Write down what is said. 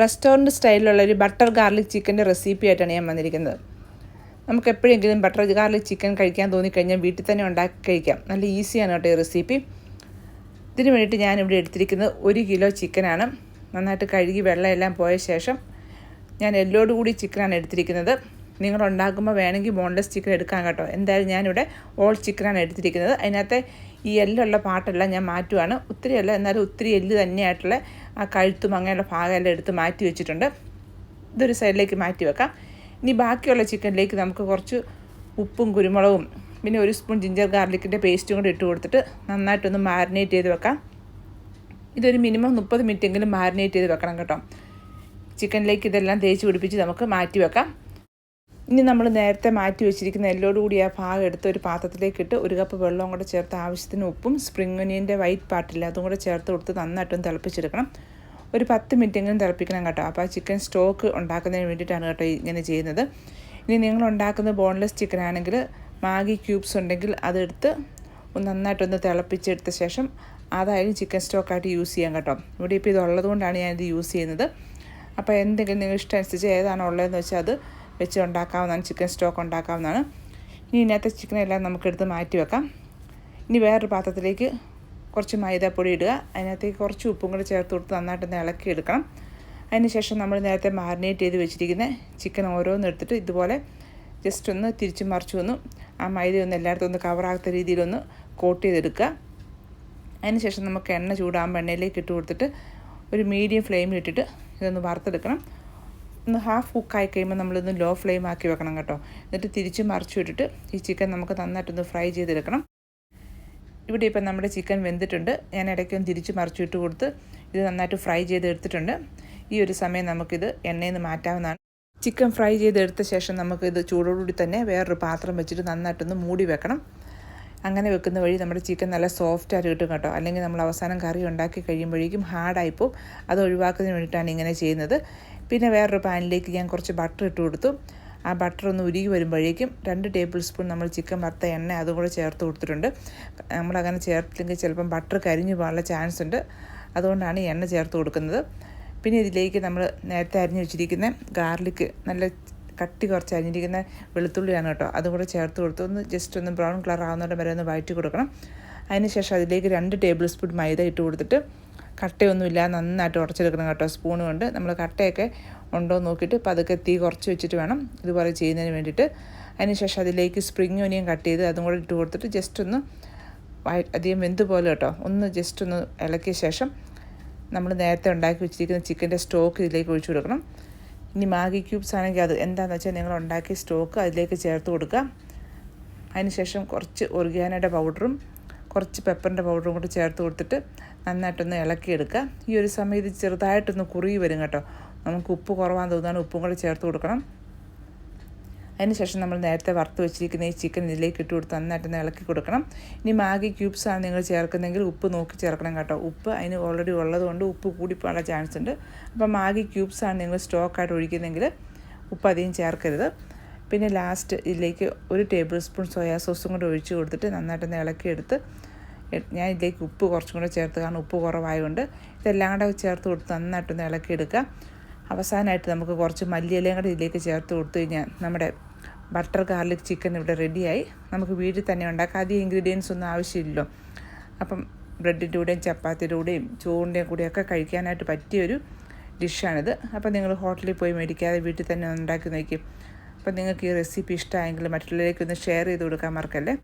Restaurant സ്റ്റൈലിലുള്ള ഒരു butter garlic ചിക്കന്റെ recipe ആയിട്ടാണ് ഞാൻ വന്നിരിക്കുന്നത്. നമുക്ക് എപ്പോഴെങ്കിലും ബട്ടർ ഗാർലിക് ചിക്കൻ കഴിക്കാൻ തോന്നിക്കഴിഞ്ഞാൽ വീട്ടിൽ തന്നെ ഉണ്ടാക്കി കഴിക്കാം. നല്ല ഈസിയാണ് കേട്ടോ ഈ റെസിപ്പി. ഇതിന് വേണ്ടിയിട്ട് ഇവിടെ എടുത്തിരിക്കുന്നത് ഒരു കിലോ ചിക്കനാണ്. നന്നായിട്ട് കഴുകി വെള്ളമെല്ലാം പോയ ശേഷം ഞാൻ എല്ലോടുകൂടി ചിക്കനാണ് എടുത്തിരിക്കുന്നത്. നിങ്ങൾ ഉണ്ടാക്കുമ്പോൾ വേണമെങ്കിൽ ബോൺലെസ് ചിക്കൻ എടുക്കാം കേട്ടോ. എന്തായാലും ഞാനിവിടെ ഓൾ ചിക്കനാണ് എടുത്തിരിക്കുന്നത്. അതിനകത്തെ ഈ എല്ലുള്ള പാട്ടെല്ലാം ഞാൻ മാറ്റുവാണ്. ഒത്തിരി അല്ല എന്നാലും ഒത്തിരി എല്ല് തന്നെയായിട്ടുള്ള ആ കഴുത്തും അങ്ങനെയുള്ള ഭാഗമെല്ലാം എടുത്ത് മാറ്റി വെച്ചിട്ടുണ്ട്. ഇതൊരു സൈഡിലേക്ക് മാറ്റി വെക്കാം. ഇനി ബാക്കിയുള്ള ചിക്കനിലേക്ക് നമുക്ക് കുറച്ച് ഉപ്പും കുരുമുളകും പിന്നെ ഒരു സ്പൂൺ ജിഞ്ചർ ഗാർലിക്കിന്റെ പേസ്റ്റും കൂടി ഇട്ട് കൊടുത്തിട്ട് നന്നായിട്ടൊന്ന് മാരിനേറ്റ് ചെയ്ത് വെക്കാം. ഇതൊരു മിനിമം മുപ്പത് മിനിറ്റെങ്കിലും മാരിനേറ്റ് ചെയ്ത് വെക്കണം കേട്ടോ. ചിക്കനിലേക്ക് ഇതെല്ലാം തേച്ച് പിടിപ്പിച്ച് നമുക്ക് മാറ്റി വെക്കാം. ഇനി നമ്മൾ നേരത്തെ മാറ്റി വെച്ചിരിക്കുന്ന എല്ലോട് കൂടി ആ ഭാഗം എടുത്ത് ഒരു പാത്രത്തിലേക്ക് ഇട്ട് ഒരു കപ്പ് വെള്ളവും കൂടെ ചേർത്ത് ആവശ്യത്തിന് ഉപ്പും സ്പ്രിംഗ് ഒനിയന്റെ വൈറ്റ് പാർട്ടില്ല അതും കൂടെ ചേർത്ത് കൊടുത്ത് നന്നായിട്ടൊന്ന് തിളപ്പിച്ചെടുക്കണം. ഒരു പത്ത് മിനിറ്റെങ്കിലും തിളപ്പിക്കണം കേട്ടോ. അപ്പോൾ ആ ചിക്കൻ സ്റ്റോക്ക് ഉണ്ടാക്കുന്നതിന് വേണ്ടിയിട്ടാണ് കേട്ടോ ഇങ്ങനെ ചെയ്യുന്നത്. ഇനി നിങ്ങൾ ഉണ്ടാക്കുന്ന ബോൺലെസ് ചിക്കൻ ആണെങ്കിൽ മാഗി ക്യൂബ്സ് ഉണ്ടെങ്കിൽ അതെടുത്ത് നന്നായിട്ടൊന്ന് തിളപ്പിച്ചെടുത്ത ശേഷം അതായാലും ചിക്കൻ സ്റ്റോക്കായിട്ട് യൂസ് ചെയ്യാം കേട്ടോ. ഇവിടെ ഇപ്പോൾ ഇത് ഉള്ളതുകൊണ്ടാണ് ഞാനിത് യൂസ് ചെയ്യുന്നത്. അപ്പോൾ എന്തെങ്കിലും നിങ്ങൾ ഇഷ്ടം അനുസരിച്ച് ഏതാണോ ഉള്ളതെന്ന് വെച്ചാൽ അത് വെച്ച് ഉണ്ടാക്കാവുന്നതാണ് ചിക്കൻ സ്റ്റോക്ക് ഉണ്ടാക്കാവുന്നതാണ്. ഇനി ഇതിനകത്തെ ചിക്കനെല്ലാം നമുക്കെടുത്ത് മാറ്റി വെക്കാം. ഇനി വേറൊരു പാത്രത്തിലേക്ക് കുറച്ച് മൈദപ്പൊടി ഇടുക. അതിനകത്തേക്ക് കുറച്ച് ഉപ്പും കൂടി ചേർത്ത് കൊടുത്ത് നന്നായിട്ടൊന്ന് ഇളക്കി എടുക്കണം അതിന് ശേഷം നമ്മൾ നേരത്തെ മാരിനേറ്റ് ചെയ്ത് വെച്ചിരിക്കുന്ന ചിക്കൻ ഓരോന്ന് എടുത്തിട്ട് ഇതുപോലെ ജസ്റ്റ് ഒന്ന് തിരിച്ചു മറിച്ചു ഒന്ന് ആ മൈദ ഒന്ന് എല്ലായിടത്തും ഒന്ന് കവറാകാത്ത രീതിയിലൊന്ന് കോട്ട് ചെയ്തെടുക്കുക. അതിന് ശേഷം നമുക്ക് എണ്ണ ചൂടാകുമ്പോൾ എണ്ണയിലേക്ക് ഇട്ട് കൊടുത്തിട്ട് ഒരു മീഡിയം ഫ്ലെയിമിൽ ഇട്ടിട്ട് ഇതൊന്ന് വറുത്തെടുക്കണം. ഒന്ന് ഹാഫ് കുക്കായി കഴിയുമ്പോൾ നമ്മളിതൊന്ന് ലോ ഫ്ലെയിം ആക്കി വെക്കണം കേട്ടോ. എന്നിട്ട് തിരിച്ച് മറിച്ചു വിട്ടിട്ട് ഈ ചിക്കൻ നമുക്ക് നന്നായിട്ടൊന്ന് ഫ്രൈ ചെയ്തെടുക്കണം. ഇവിടെ ഇപ്പം നമ്മുടെ ചിക്കൻ വെന്തിട്ടുണ്ട്. ഞാൻ ഇടയ്ക്കൊന്ന് തിരിച്ച് മറിച്ചു ഇട്ട് കൊടുത്ത് ഇത് നന്നായിട്ട് ഫ്രൈ ചെയ്തെടുത്തിട്ടുണ്ട്. ഈ ഒരു സമയം നമുക്കിത് എണ്ണയിൽ നിന്ന് മാറ്റാവുന്നതാണ്. ചിക്കൻ ഫ്രൈ ചെയ്തെടുത്ത ശേഷം നമുക്കിത് ചൂടോടുകൂടി തന്നെ വേറൊരു പാത്രം വെച്ചിട്ട് നന്നായിട്ടൊന്ന് മൂടി വെക്കണം. അങ്ങനെ വെക്കുന്ന വഴി നമ്മുടെ ചിക്കൻ നല്ല സോഫ്റ്റ് ആയിട്ട് കിട്ടും കേട്ടോ. അല്ലെങ്കിൽ നമ്മൾ അവസാനം കറി ഉണ്ടാക്കി കഴിയുമ്പോഴേക്കും ഹാർഡായിപ്പോൾ അത് ഒഴിവാക്കുന്നതിന് വേണ്ടിയിട്ടാണ് ഇങ്ങനെ ചെയ്യുന്നത്. പിന്നെ വേറൊരു പാനിലേക്ക് ഞാൻ കുറച്ച് ബട്ടർ ഇട്ട് കൊടുത്തു. ആ ബട്ടർ ഒന്ന് ഉരുകി വരുമ്പോഴേക്കും രണ്ട് ടേബിൾ സ്പൂൺ നമ്മൾ ചിക്കൻ വറുത്ത എണ്ണ അതും കൂടെ ചേർത്ത് കൊടുത്തിട്ടുണ്ട്. നമ്മളങ്ങനെ ചേർത്തില്ലെങ്കിൽ ചിലപ്പം ബട്ടർ കരിഞ്ഞു പോകാനുള്ള ചാൻസ് ഉണ്ട്. അതുകൊണ്ടാണ് എണ്ണ ചേർത്ത് കൊടുക്കുന്നത്. പിന്നെ ഇതിലേക്ക് നമ്മൾ നേരത്തെ അരിഞ്ഞു വെച്ചിരിക്കുന്ന ഗാർലിക്ക് നല്ല കട്ടി കുറച്ച് അരിഞ്ഞിരിക്കുന്ന വെളുത്തുള്ളിയാണ് കേട്ടോ. അതും കൂടെ ചേർത്ത് കൊടുത്ത് ഒന്ന് ജസ്റ്റ് ഒന്ന് ബ്രൗൺ കളർ ആവുന്നതിന്റെ വരെ ഒന്ന് വഴറ്റി കൊടുക്കണം. അതിനുശേഷം അതിലേക്ക് രണ്ട് ടേബിൾ സ്പൂൺ മൈദ ഇട്ട് കൊടുത്തിട്ട് കട്ടയൊന്നുമില്ല നന്നായിട്ട് ഉടച്ചെടുക്കണം കേട്ടോ സ്പൂൺ കൊണ്ട്. നമ്മൾ കട്ടയൊക്കെ ഉണ്ടോ നോക്കിയിട്ട് പതുക്കെ തീ കുറച്ച് വെച്ചിട്ട് വേണം ഇതുപോലെ ചെയ്യുന്നതിന് വേണ്ടിയിട്ട്. അതിനുശേഷം അതിലേക്ക് സ്പ്രിങ് ഒനിയൻ കട്ട് ചെയ്ത് അതും കൂടെ ഇട്ട് കൊടുത്തിട്ട് ജസ്റ്റ് ഒന്ന് അധികം വെന്ത് പോലെ കേട്ടോ. ഒന്ന് ജസ്റ്റ് ഒന്ന് ഇളക്കിയ ശേഷം നമ്മൾ നേരത്തെ ഉണ്ടാക്കി വെച്ചിരിക്കുന്ന ചിക്കന്റെ സ്റ്റോക്ക് ഇതിലേക്ക് ഒഴിച്ചു കൊടുക്കണം. ഇനി മാഗി ക്യൂബ്സ് ആണെങ്കിൽ അത് എന്താണെന്ന് വെച്ചാൽ നിങ്ങൾ ഉണ്ടാക്കിയ സ്റ്റോക്ക് അതിലേക്ക് ചേർത്ത് കൊടുക്കുക. അതിനുശേഷം കുറച്ച് ഒറിഗാനയുടെ പൗഡറും കുറച്ച് പെപ്പറിന്റെ പൗഡറും കൂടി ചേർത്ത് കൊടുത്തിട്ട് നന്നായിട്ടൊന്ന് ഇളക്കിയെടുക്കുക. ഈ ഒരു സമയത്ത് ചെറുതായിട്ടൊന്ന് കുറുകി വരും കേട്ടോ. നമുക്ക് ഉപ്പ് കുറവാന്ന് തോന്നുകയാണ്. ഉപ്പും കൂടി ചേർത്ത് കൊടുക്കണം. അതിനുശേഷം നമ്മൾ നേരത്തെ വറുത്ത് വെച്ചിരിക്കുന്ന ഈ ചിക്കൻ ഇതിലേക്ക് ഇട്ട് കൊടുത്ത് നന്നായിട്ടൊന്ന് ഇളക്കി കൊടുക്കണം. ഇനി മാഗി ക്യൂബ്സ് ആണ് നിങ്ങൾ ചേർക്കുന്നതെങ്കിൽ ഉപ്പ് നോക്കി ചേർക്കണം കേട്ടോ. ഉപ്പ് അതിന് ഓൾറെഡി ഉള്ളതുകൊണ്ട് ഉപ്പ് കൂടിപ്പോകാനുള്ള ചാൻസ് ഉണ്ട്. അപ്പോൾ മാഗി ക്യൂബ്സ് ആണ് നിങ്ങൾ സ്റ്റോക്കായിട്ട് ഒഴിക്കുന്നതെങ്കിൽ ഉപ്പ് അധികം ചേർക്കരുത്. പിന്നെ ലാസ്റ്റ് ഇതിലേക്ക് ഒരു ടേബിൾ സ്പൂൺ സോയാ സോസും കൂടെ ഒഴിച്ച് കൊടുത്തിട്ട് നന്നായിട്ടൊന്ന് ഇളക്കിയെടുത്ത് ഞാൻ ഇതിലേക്ക് ഉപ്പ് കുറച്ചും കൂടെ ചേർത്ത് കാരണം ഉപ്പ് കുറവായതുകൊണ്ട് ഇതെല്ലാം കൂടെ ചേർത്ത് കൊടുത്ത് നന്നായിട്ടൊന്ന് ഇളക്കിയെടുക്കുക. അവസാനമായിട്ട് നമുക്ക് കുറച്ച് മല്ലിയിലയും കൂടെ ഇതിലേക്ക് ചേർത്ത് കൊടുത്തു കഴിഞ്ഞാൽ നമ്മുടെ ബട്ടർ ഗാർലിക് ചിക്കൻ ഇവിടെ റെഡിയായി. നമുക്ക് വീട്ടിൽ തന്നെ ഉണ്ടാക്കാം. അധികം ഇൻഗ്രീഡിയൻസ് ഒന്നും ആവശ്യമില്ലല്ലോ. അപ്പം ബ്രെഡിന്റെ കൂടെയും ചപ്പാത്തിയുടെ കൂടെയും ചോറിന്റെയും കൂടെയൊക്കെ കഴിക്കാനായിട്ട് പറ്റിയൊരു ഡിഷാണിത്. അപ്പം നിങ്ങൾ ഹോട്ടലിൽ പോയി മേടിക്കാതെ വീട്ടിൽ തന്നെ ഉണ്ടാക്കി നോക്കി. അപ്പം നിങ്ങൾക്ക് ഈ റെസിപ്പി ഇഷ്ടമായെങ്കിൽ മറ്റുള്ളവരിലേക്ക് ഒന്ന് ഷെയർ ചെയ്ത് കൊടുക്കാൻ മറക്കല്ലേ?